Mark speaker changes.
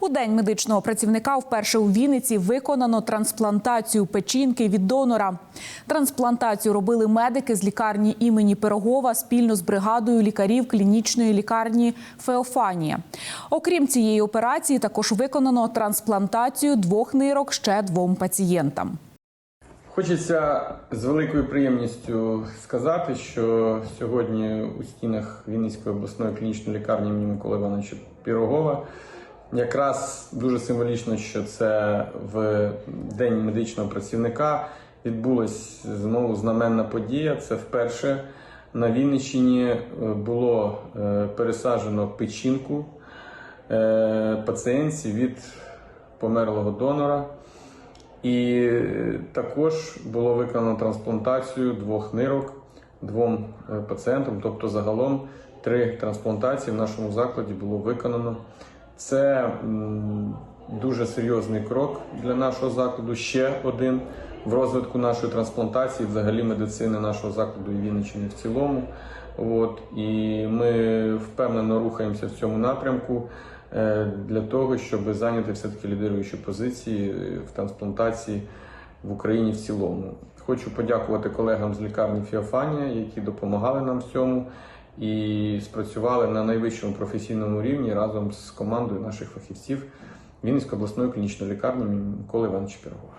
Speaker 1: У день медичного працівника вперше у Вінниці виконано трансплантацію печінки від донора. Трансплантацію робили медики з лікарні імені Пирогова спільно з бригадою лікарів клінічної лікарні Феофанія. Окрім цієї операції, також виконано трансплантацію двох нирок ще двом пацієнтам.
Speaker 2: Хочеться з великою приємністю сказати, що сьогодні у стінах Вінницької обласної клінічної лікарні імені Миколи Івановича Пірогова якраз дуже символічно, що це в день медичного працівника відбулась знову знаменна подія. Це вперше на Вінниччині е, було е, пересаджено печінку е, пацієнтів від померлого донора. І також було виконано трансплантацію двох нирок двом пацієнтам, тобто загалом три трансплантації в нашому закладі було виконано. Це дуже серйозний крок для нашого закладу. Ще один в розвитку нашої трансплантації, взагалі медицини нашого закладу і Вінниччини в цілому. От і ми впевнено рухаємося в цьому напрямку е, для того, щоб зайняти все таки лідируючі позиції в трансплантації в Україні в цілому. Хочу подякувати колегам з лікарні Фіофанія, які допомагали нам в цьому і спрацювали на найвищому професійному рівні разом з командою наших фахівців Вінницької обласної клінічної лікарні Миколи Івановича Пірогова.